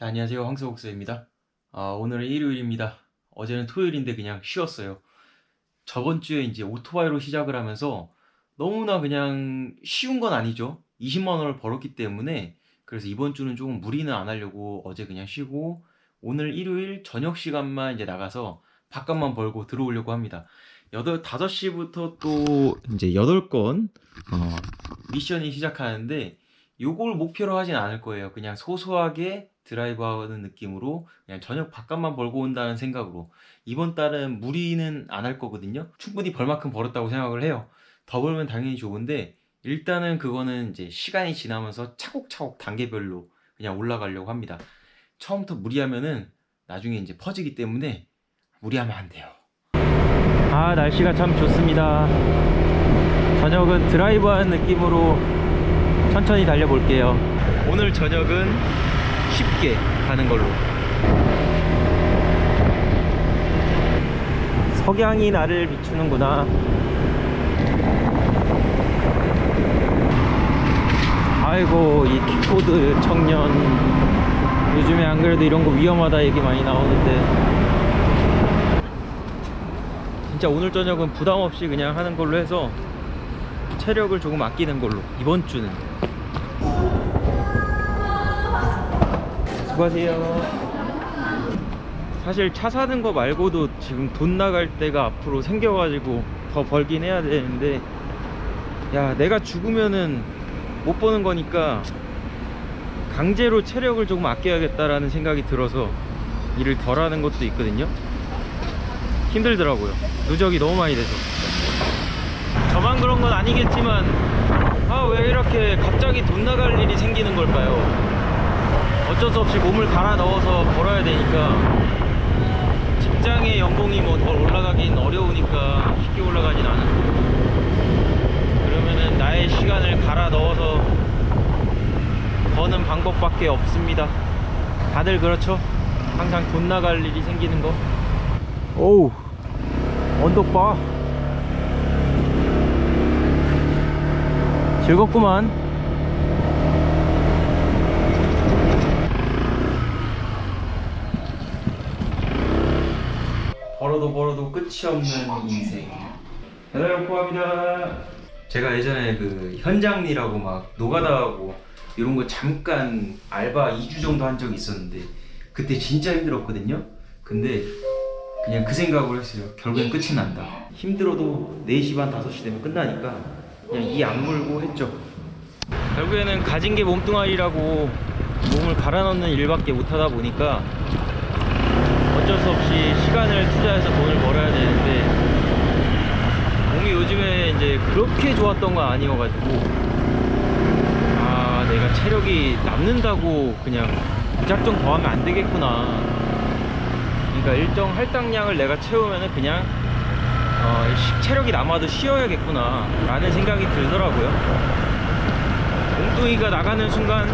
네, 안녕하세요. 황소국수입니다. 아, 오늘은 일요일입니다. 어제는 토요일인데 그냥 쉬었어요. 저번 주에 이제 오토바이로 시작을 하면서 너무나 그냥 쉬운 건 아니죠. 20만 원을 벌었기 때문에 그래서 이번 주는 조금 무리는 안 하려고 어제 그냥 쉬고 오늘 일요일 저녁 시간만 이제 나가서 바깥만 벌고 들어오려고 합니다. 8, 5시부터 또 이제 8건 어, 미션이 시작하는데 요걸 목표로 하진 않을 거예요. 그냥 소소하게 드라이브 하는 느낌으로 그냥 저녁 바깥만 벌고 온다는 생각으로 이번 달은 무리는 안 할 거거든요. 충분히 벌 만큼 벌었다고 생각을 해요. 더 벌면 당연히 좋은데 일단은 그거는 이제 시간이 지나면서 차곡차곡 단계별로 그냥 올라가려고 합니다. 처음부터 무리하면은 나중에 이제 퍼지기 때문에 무리하면 안 돼요. 아 날씨가 참 좋습니다. 저녁은 드라이브 하는 느낌으로 천천히 달려볼게요. 오늘 저녁은 쉽게 가는 걸로. 석양이 나를 비추는구나. 아이고, 이 킥보드 청년. 요즘에 안 그래도 이런 거 위험하다 얘기 많이 나오는데. 진짜 오늘 저녁은 부담 없이 그냥 하는 걸로 해서 체력을 조금 아끼는 걸로. 이번 주는. 수고하세요. 사실 차 사는 거 말고도 지금 돈 나갈 때가 앞으로 생겨가지고 더 벌긴 해야 되는데 야 내가 죽으면은 못 버는 거니까 강제로 체력을 조금 아껴야겠다라는 생각이 들어서 일을 덜 하는 것도 있거든요. 힘들더라고요. 누적이 너무 많이 돼서. 저만 그런 건 아니겠지만 아 왜 이렇게 갑자기 돈 나갈 일이 생기는 걸까요? 어쩔 수 없이 몸을 갈아 넣어서 벌어야 되니까. 직장의 연봉이 뭐 더 올라가긴 어려우니까 쉽게 올라가진 않고 그러면은 나의 시간을 갈아 넣어서 버는 방법밖에 없습니다. 다들 그렇죠? 항상 돈 나갈 일이 생기는 거. 오우 언덕 봐 즐겁구만 벌어도 벌어도 끝이 없는 인생. 대단히 포함이다. 제가 예전에 그 현장리라고 막 노가다하고 이런 거 잠깐 알바 2주 정도 한 적이 있었는데 그때 진짜 힘들었거든요. 근데 그냥 그 생각을 했어요. 결국엔 끝이 난다. 힘들어도 4시 반 5시 되면 끝나니까 이 악물고 했죠. 결국에는 가진 게 몸뚱아리라고 몸을 갈아 넣는 일밖에 못 하다 보니까 어쩔 수 없이 시간을 투자해서 돈을 벌어야 되는데 몸이 요즘에 이제 그렇게 좋았던 건 아니어가지고 아 내가 체력이 남는다고 그냥 무작정 더하면 안 되겠구나 그러니까 일정 할당량을 내가 채우면은 그냥 어, 시- 체력이 남아도 쉬어야겠구나 라는 생각이 들더라고요. 몸뚱이가 나가는 순간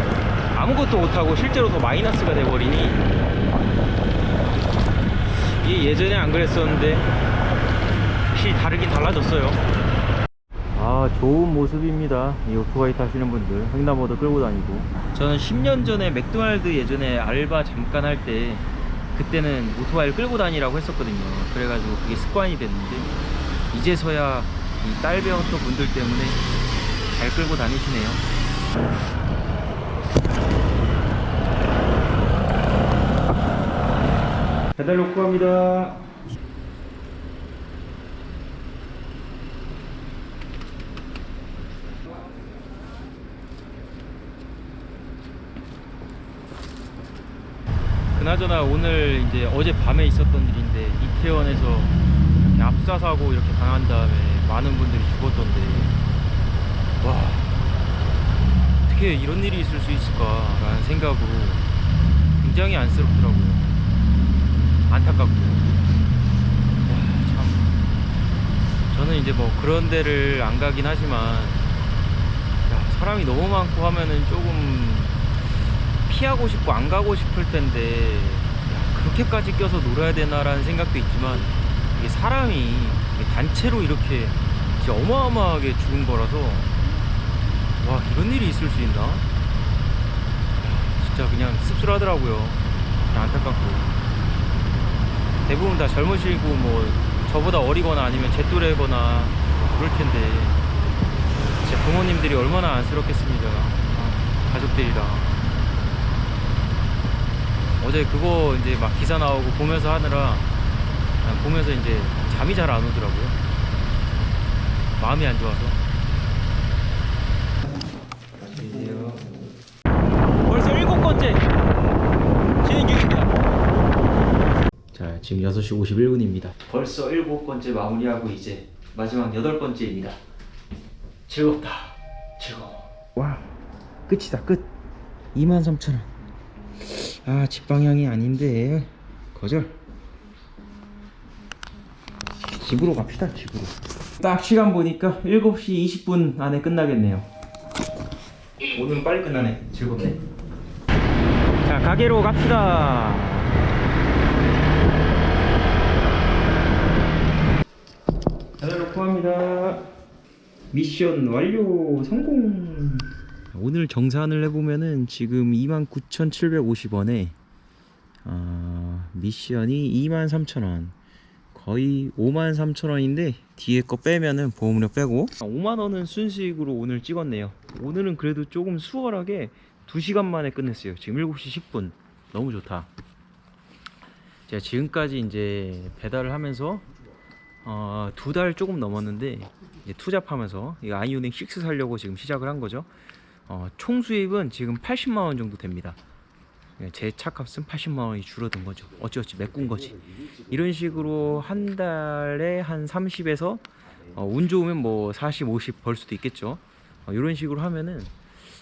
아무것도 못하고 실제로 더 마이너스가 돼버리니. 이게 예전에 안 그랬었는데 확실히 다르긴 달라졌어요. 아 좋은 모습입니다. 이 오토바이 타시는 분들. 횡단보도 끌고 다니고. 저는 10년 전에 맥도날드 예전에 알바 잠깐 할때 그때는 오토바이를 끌고 다니라고 했었거든요 그래가지고 그게 습관이 됐는데 이제서야 이 딸 배웠던 분들 때문에 잘 끌고 다니시네요 배달 놓고 갑니다. 그나저나 오늘 이제 어제 밤에 있었던 일인데 이태원에서 이렇게 압사 사고 이렇게 당한 다음에 많은 분들이 죽었던데 와 어떻게 이런 일이 있을 수 있을까라는 생각으로 굉장히 안쓰럽더라고요. 안타깝고. 야, 참. 저는 이제 뭐 그런 데를 안 가긴 하지만, 야, 사람이 너무 많고 하면은 조금 피하고 싶고 안 가고 싶을 텐데, 야, 그렇게까지 껴서 놀아야 되나라는 생각도 있지만, 이게 사람이 단체로 이렇게 진짜 어마어마하게 죽은 거라서, 와, 이런 일이 있을 수 있나? 야, 진짜 그냥 씁쓸하더라고요. 안타깝고. 대부분 다 젊으시고 뭐 저보다 어리거나 아니면 제 또래거나 그럴 텐데 진짜 부모님들이 얼마나 안쓰럽겠습니까. 아, 가족들이랑. 어제 그거 이제 막 기사 나오고 보면서 하느라 그냥 보면서 이제 잠이 잘 안 오더라고요. 마음이 안 좋아서. 벌써 일곱 번째 진행 중입니다. 자, 지금 6시 51분입니다. 벌써 일곱 번째 마무리하고 이제 마지막 여덟 번째입니다. 즐겁다. 즐거워. 와, 끝이다, 끝. 23,000원. 아, 집 방향이 아닌데. 거절. 집으로 갑시다, 집으로. 딱 시간 보니까 7시 20분 안에 끝나겠네요. 오늘은 빨리 끝나네. 즐겁네. 자, 가게로 갑시다. 전화 놓고 합니다. 미션 완료 성공. 오늘 정산을 해보면은 지금 29,750원에 어, 미션이 23,000원. 거의 53,000원인데 뒤에 거 빼면은 보험료 빼고. 5만원은 순수익으로 오늘 찍었네요. 오늘은 그래도 조금 수월하게 2시간 만에 끝냈어요. 지금 7시 10분. 너무 좋다. 제가 지금까지 이제 배달을 하면서 어, 두 달 조금 넘었는데 투잡하면서 이 아이오닉 6 살려고 지금 시작을 한 거죠 어, 총 수입은 지금 80만 원 정도 됩니다 예, 제 차값은 80만 원이 줄어든 거죠. 어찌어찌 메꾼 거지. 이런 식으로 한 달에 한 30에서 어, 운 좋으면 뭐 40, 50 벌 수도 있겠죠. 어, 이런 식으로 하면은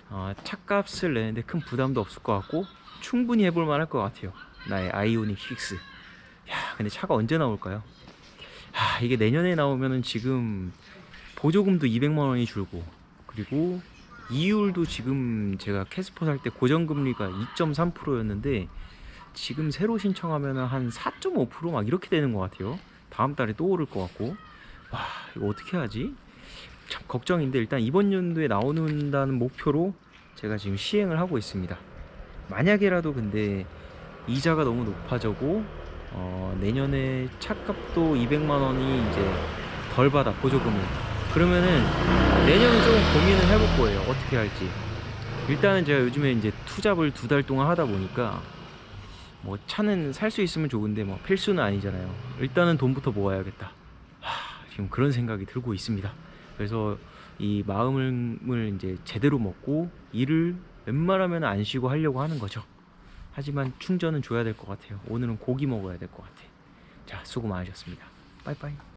어, 차값을 내는데 큰 부담도 없을 것 같고 충분히 해볼 만할 것 같아요. 나의 아이오닉 6. 야, 근데 차가 언제 나올까요? 아, 이게 내년에 나오면은 지금 보조금도 200만 원이 줄고 그리고 이율도 지금 제가 캐스퍼 살 때 고정금리가 2.3%였는데 지금 새로 신청하면 한 4.5%막 이렇게 되는 것 같아요. 다음 달에 또 오를 것 같고 와 이거 어떻게 하지? 참 걱정인데 일단 이번 연도에 나오는다는 목표로 제가 지금 시행을 하고 있습니다. 만약에라도 근데 이자가 너무 높아져고 어, 내년에 차값도 200만 원이 이제 덜 받아 보조금을 그러면은 내년에 조금 고민을 해볼 거예요. 어떻게 할지. 일단은 제가 요즘에 이제 투잡을 두 달 동안 하다 보니까 뭐 차는 살 수 있으면 좋은데 뭐 필수는 아니잖아요. 일단은 돈부터 모아야겠다. 하, 지금 그런 생각이 들고 있습니다. 그래서 이 마음을 이제 제대로 먹고 일을 웬만하면 안 쉬고 하려고 하는 거죠. 하지만 충전은 줘야 될 것 같아요. 오늘은 고기 먹어야 될 것 같아. 자, 수고 많으셨습니다. 빠이빠이.